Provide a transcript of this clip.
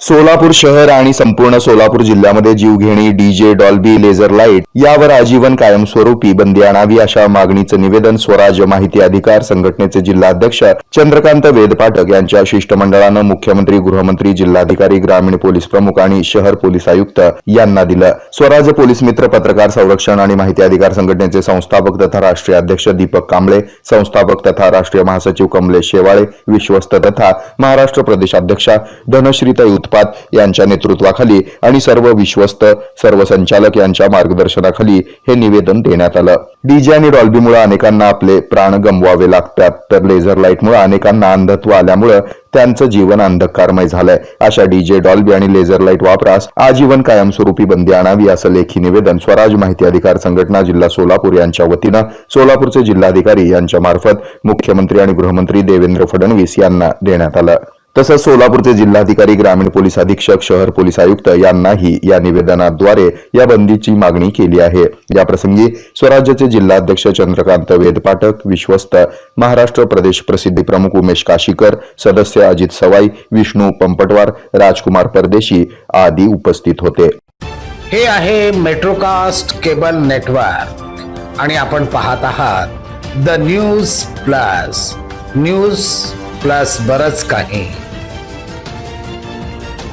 सोलापूर शहर आणि संपूर्ण सोलापूर जिल्ह्यामध्ये जीवघेणी डीजे डॉल्बी लेझर लाइट यावर आजीवन कायमस्वरूपी बंदी आणावी अशा मागणीचं निवेदन स्वराज्य माहिती अधिकार संघटनेचे जिल्हाध्यक्ष चंद्रकांत वेद पाठक यांच्या शिष्टमंडळानं मुख्यमंत्री गृहमंत्री जिल्हाधिकारी ग्रामीण पोलीस प्रमुख आणि शहर पोलीस आयुक्त यांना दिलं. स्वराज्य पोलीस मित्र पत्रकार संरक्षण आणि माहिती अधिकार संघटनेचे संस्थापक तथा राष्ट्रीय अध्यक्ष दीपक कांबळे संस्थापक तथा राष्ट्रीय महासचिव कमलेश शेवाळे विश्वस्त तथा महाराष्ट्र प्रदेशाध्यक्षा धनश्रीताई उत्पात यांच्या नेतृत्वाखाली आणि सर्व विश्वस्त सर्व संचालक यांच्या मार्गदर्शनाखाली हे निवेदन देण्यात आलं. डीजे आणि डॉल्बीमुळे अनेकांना आपले प्राण गमवावे लागतात तर लेझर लाईटमुळे अनेकांना अंधत्व आल्यामुळे त्यांचं जीवन अंधकारमय झालंय. अशा डीजे डॉल्बी आणि लेझर लाइट वापरास आजीवन कायमस्वरूपी बंदी आणावी असं लेखी निवेदन स्वराज माहिती अधिकार संघटना जिल्हा सोलापूर यांच्या वतीनं सोलापूरचे जिल्हाधिकारी यांच्या मार्फत मुख्यमंत्री आणि गृहमंत्री देवेंद्र फडणवीस यांना देण्यात आलं. तसंच सोलापूरचे जिल्हाधिकारी ग्रामीण पोलीस अधीक्षक शहर पोलीस आयुक्त यांनाही या निवेदनाद्वारे या बंदीची मागणी केली आहे. याप्रसंगी स्वराज्याचे जिल्हाध्यक्ष चंद्रकांत वेदपाठक विश्वस्त महाराष्ट्र प्रदेश प्रसिद्धी प्रमुख उमेश काशीकर सदस्य अजित सवाई विष्णू पंपटवार राजकुमार परदेशी आदी उपस्थित होते. हे आहे मेट्रोकास्ट केबल नेटवर्क आणि आपण पाहत आहात the news plus. News plus बरच काही.